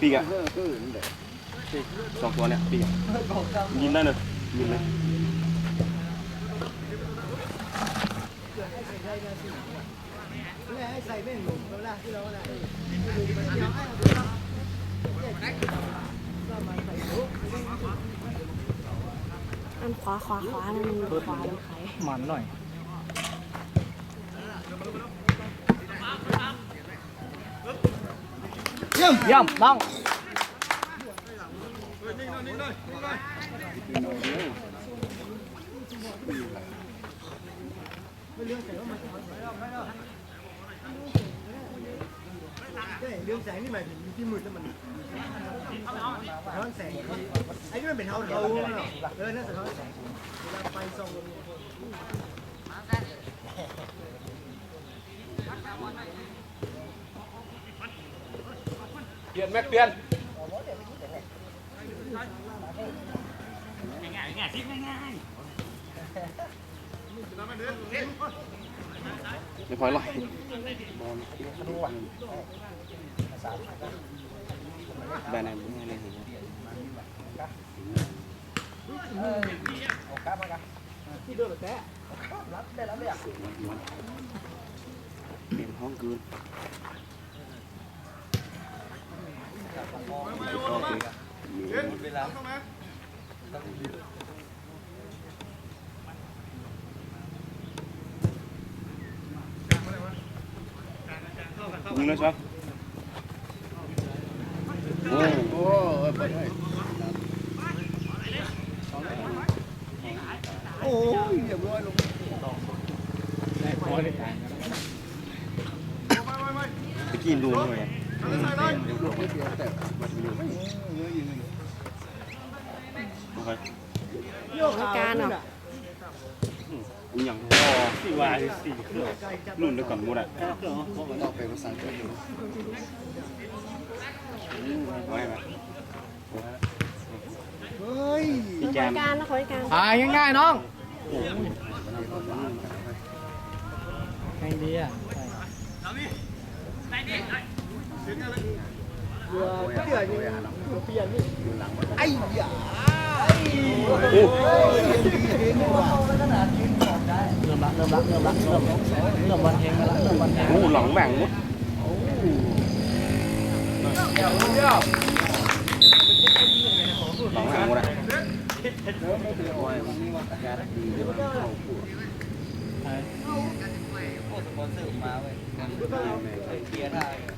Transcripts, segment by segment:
ปีกอะสองตัวเนี่ยปีกอะยินได้เลยยินเลยอันขวาขวาขวานั่นมันขวามันใครมันหน่อย เยี่ยมเยี่ยมน้องเรื่องแสงนี่หมายถึงที่มืดแล้วมันสะท้อนแสงไอ้นี่มันเป็นเทาเทาเออน่าสะท้อนแสงเวลาไฟส่องลงเนี่ย เป ลี่ยนแม็กเปลี่ยนไม่พอยลอยได้ไหนไม่ได้เห็นเปลี่ยนห้องคืน ยิงเลยใช่ไหมโอ้โหเปิดให้โอ้ยเรียบร้อยลงไปกินดูหน่อย การเหรออีหยังพอสี่วายสี่เครื่องนุ่นด้วยก่อนหมดอะไปภาษาจีนไว้ไหมเฮ้ยขแจอมการนะขอการอ่าง่ายๆน้องให้ดีอะ เรือเปลี่ยนเรือเปลี่ยนนี่ไอ้ยาโอ้เริ่มละเริ่มละเริ่มละเริ่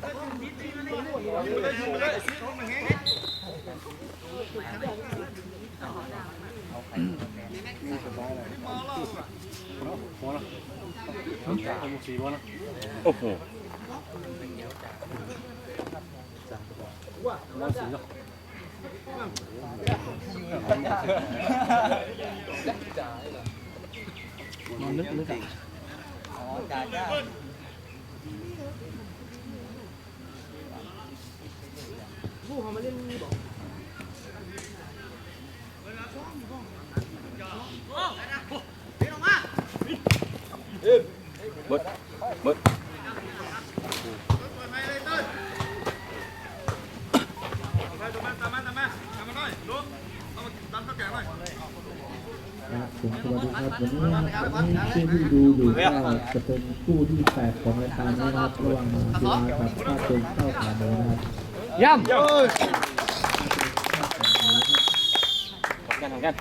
มเริ่มวันเฮงมาละเริ่มวันเฮง โหหลังแบ่งหมดหลังแบ่งหมดอ่ะ โอ้โห นอนลึกลึ ผู้เขามาเล่นนี่บอกบดบดครับผมสวัสดีครับวันนี้วันนี้ที่ดูอยู่ก็จะเป็นคู่ที่แปดของรายการนะครับระหว่างกีฬากับภาเป็นเข้าขาโมนะครับ เยี่ยมกันทำกัน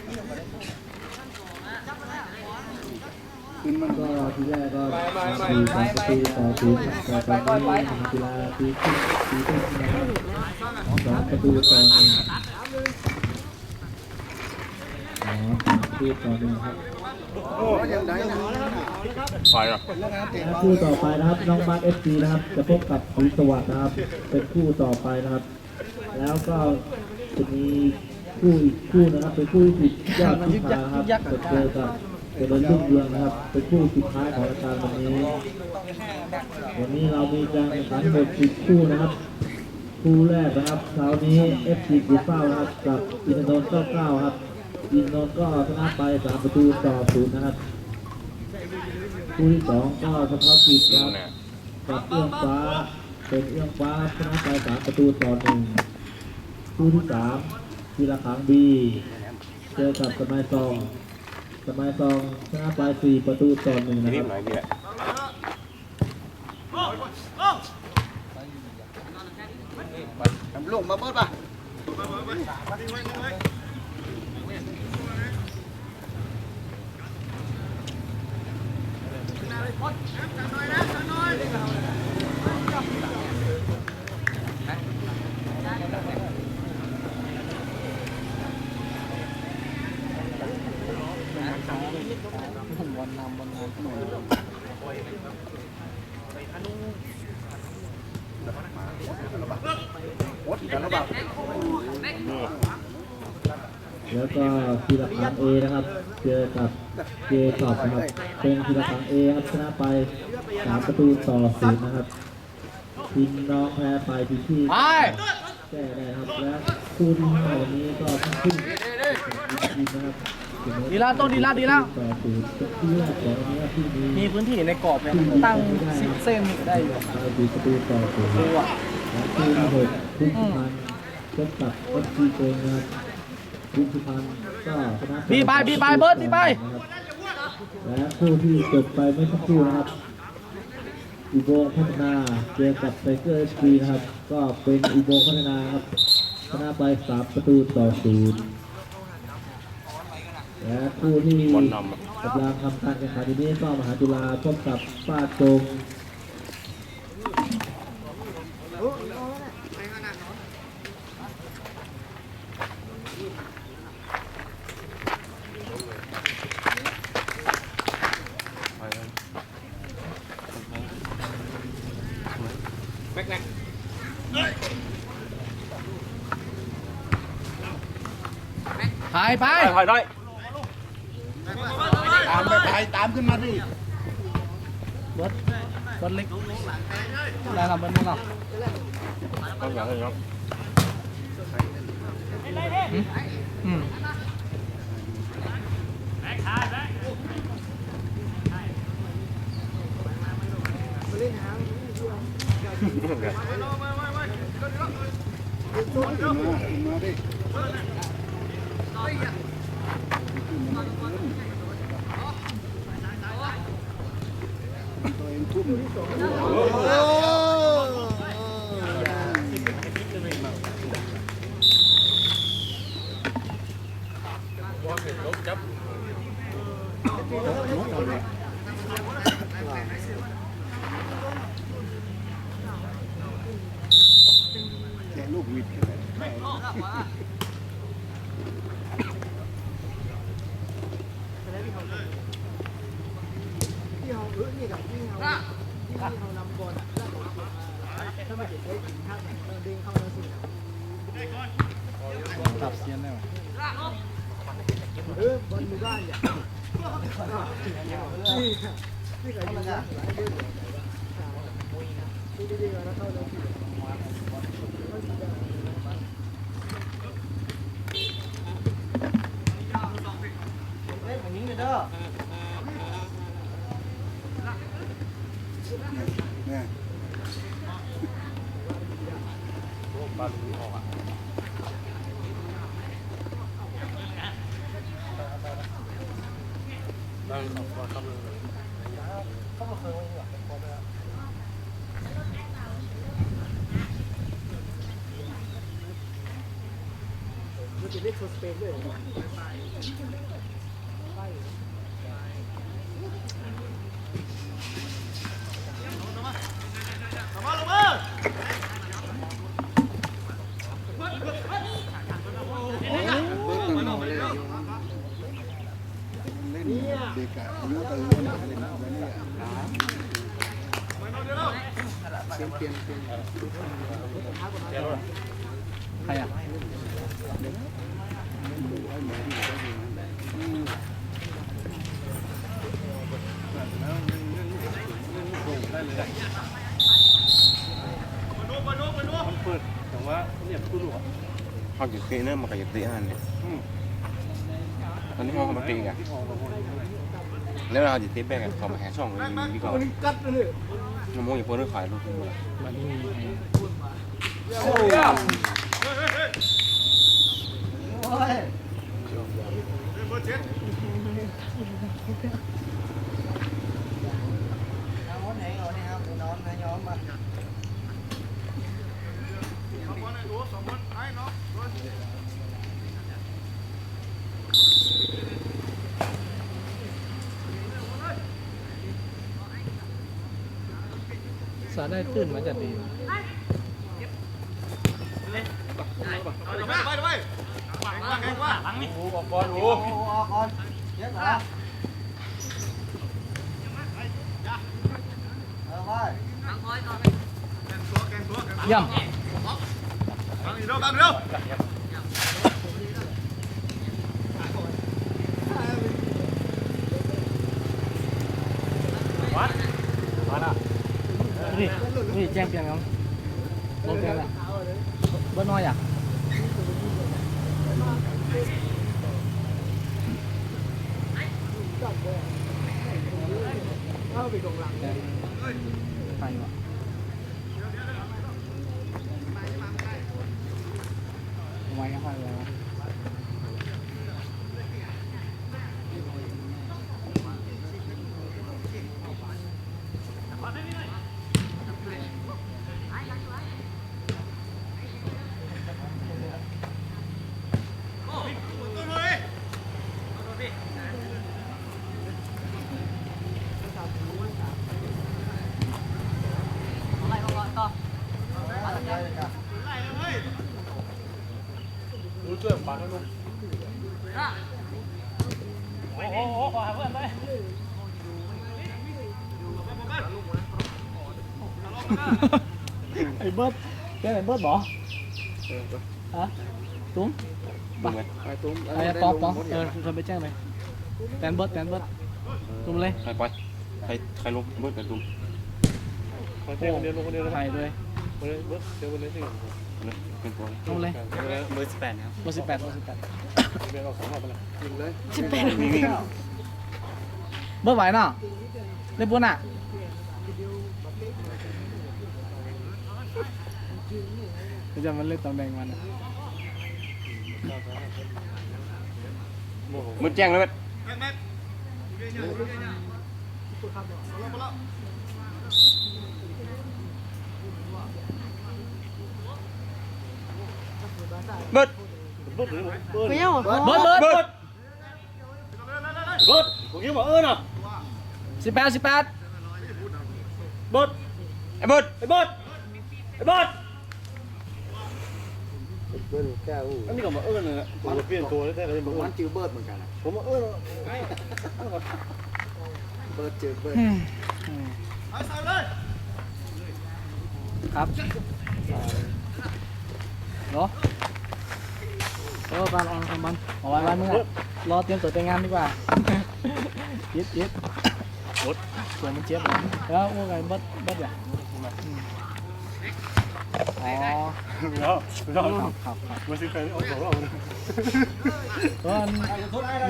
ก็ทีแรกก็ทีสองประตูต่อศูนย์ครับแต่ตอนนี้กีฬาทีขึ้นทีขึ้นนะครับสองประตูต่อหนึ่งอ๋อสามประตูต่อหนึ่งครับ ไฟอะและคู่ต่อไปนะครับน้องบาสเอฟซีนะครับ จะพบกับศรีสวัสดนะครับ เป็นคู่ต่อไปนะครับ แล้วก็จะมีคู่อีกคู่นะครับ เป็นคู่ที่ยอดที่พาครับจะเจอกับเจริญรุ่งเรืองนะครับ เป็นคู่สุดท้ายของรายการวันนี้ วันนี้เรามีการแข่งขันหมดสิบคู่นะครับคู่แรกนะครับเช้านี้ FC กูเป้านะครับกับอินโดน99ครับ อินโดนก็ชนะไปสามประตูต่อศูนย์นะครับคู่ที่สองก็เฉพาะกิจครับกับเอื้องฟ้าเป็นเอื้องฟ้าชนะไปสามประตูต่อหนึ่งคู่ที่สามทีละครั้งบีเจอกับสมัยซองสมัยซองชนะไปสี่ประตูต่อหนึ่งนะครับละลงมาเบิดป่ะ บอลนำบอลนำ แล้วก็ทีละครั้งเอนะครับ เจอกับเจคอบนะครับ เป็นทีละครั้งเอครับชนะไปสามประตูต่อศูนย์นะครับทีมน้องแพ้ไปทีมที่ไปแก้ได้นะครับและคู่ที่ห้าวันนี้ก็ทั้งคู่ทีมนะครับดีแล้วโต้ดีแล้วดีแล้วต่อศูนย์เป็นคู่แรกของวันนี้ครับที่นี้มีพื้นที่ในกรอบเนี่ยตั้งสิบเส้นนี่ก็ได้อยู่ไปดูประตูต่อศูนย์ดูอะและคู่ที่หกคุณสุพรรณพบกับเอฟซีโกงนะครับ คุณสุพรรณก็ชนะบีไปบีไปเบิร์ดบีไปนะครับและคู่ที่จบไปไม่สักครู่นะครับอุโบงค์พัฒนาเจอกับไทเกอร์เอสพีนะครับ ก็เป็นอุโบงค์พัฒนาครับชนะไปสามประตูต่อศูนย์และคู่ที่บอลนำอะกำลังทำการแข่งขันอยู่นี้ก็มหาจุฬาพบกับป้าจง แม็กแม็ก ถ่าย ไปถอยถอยตามไปไปตามขึ้นมาดิบิร์ดบิร์ดเล็กได้ครับเบิร์ดมั้งต้องอย่างนี้ครับอืม แกลูกวิดที่เขาเออนี่กับที่เขาที่เขานำบอลถ้ามาเห็นได้ถึงข้างไหนเราเด้งเข้ามาสิ ตับเสียนได้ไหมเออบนมือบ้านเนี่ยนี่นี่กับยิงนะหลายเดือนดูดีๆแล้วเข้าแล้ว มันจะเรียกโซสเปนด้วยเหรอเนี่ย เด็กอะอายุเติมเล่นอะไรเนี่ยเปลี่ยนเปลี่ยนเปลี่ยน ใครอะมันเปิดแต่ว่าเนี่ยตู้อะเขาอยู่ตีเนิ่มมันก็อยู่ตีอันเนี่ยตอนนี้เขามาตีกัน แล้วเราจะตีแบกกันเขามาแห่ช่องเลยดีกว่ามันกัดเลยน้ำมันอย่าพูดเรื่องขายลูกคุณเลยมันนี่โอ้ยน้ำมันแห้งเอาเนี่ยครับนอนนะย้อมมา สา ได้ตื่นมาจะดีโอ้ออกก่อนเยอะเหรอเอาไป เยี่ยมนี่ นี่แจ้งเปลี่ยนกันลงเปลี่ยนอะเบิ้ลน้อยอะไปวะ ไอ้เบิร์ดเป็นไอ้เบิร์ดบอฮะตุ้มดูไหมไอ้ป๊อปป๊อปเออชวนไปแจ้งเลยแตนเบิร์ดแตนเบิร์ดตุ้มเลยใครไปใครใครลงเบิร์ดกับตุ้มโอ้เดียวลงคนเดียวไทยด้วยเป็นตัวตุ้มเลยเบอร์สิบแปดนะครับเบอร์สิบแปดเบอร์สิบแปดมีมีเบิร์ดไหวเนาะได้ปุ่นอะเดี๋ยว จะมันเล่นตำแหน่งมันอะมือแจ้งเลยเว้ยเบิร์ดไม่เอาเหรอเบิร์ดเบิร์ดเบิร์ดเบิร์ดผมยังบอกเออน่ะสิบแปดสิบแปดเบิร์ดไอ้เบิร์ดไอ้เบิร์ดไอ้เบิร์ด เบิร์ดแก้วอันนี้ก็มาเออเลยนะผมเปลี่ยนตัวแล้วแต่ก็ยังบอกว่าจือเบิร์ดเหมือนกันผมมาเออเบิร์ดจือเบิร์ดครับเหรอเออบ้านออนบ้านเอาไว้บ้านมึงอะรอเตรียมตัวแต่งงานดีกว่ายึดยึดรถส่วนมันเจี๊ยบเลยแล้วว่าไงเบิร์ดเบิร์ดเนี่ยอืมอ๋อ แล้วแล้วครับครับครับมือสิบแปดเอาสองเลยเออ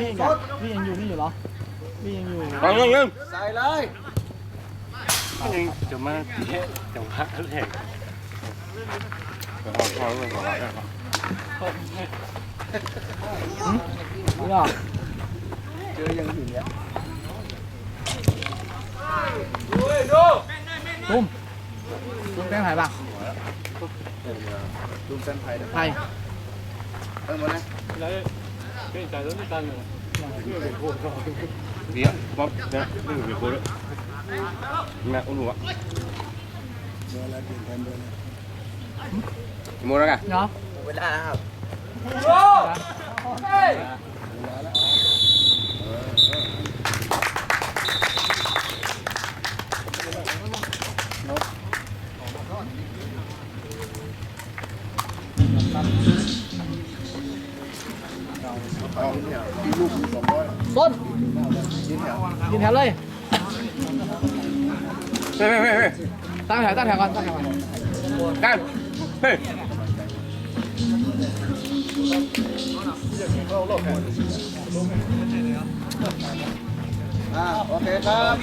นี่ยังนี่ยังอยู่นี่อยู่เหรอนี่ยังอยู่ฟังยังยังใส่เลยยังจะมาแค่จะมาแข่งเดี๋ยวเอาเอาเรื่องของเราเนี่ยนี่เหรอเจอยังอยู่เนี่ยดูดูตุ้มตุ้มแป้งไผ่ปะ ดูเส้นไผ่ไผ่เออหมดเลยเดี๋ยวป๊อปเดี๋ยวนี่อยู่ในโค้ดด้วยแม่อุ้งหัวโมแล้วกันเนาะเวลานะครับ เเอาที่ลูกสองร้อย ต้นชิ้นแถวยืนแถวเลยเฮ้ยเฮ้ยเฮ้ยเฮ้ยตั้งแถวตั้งแถวก่อนตั้งแถวก่อนกันเฮ้ยอ่าโอเคครับ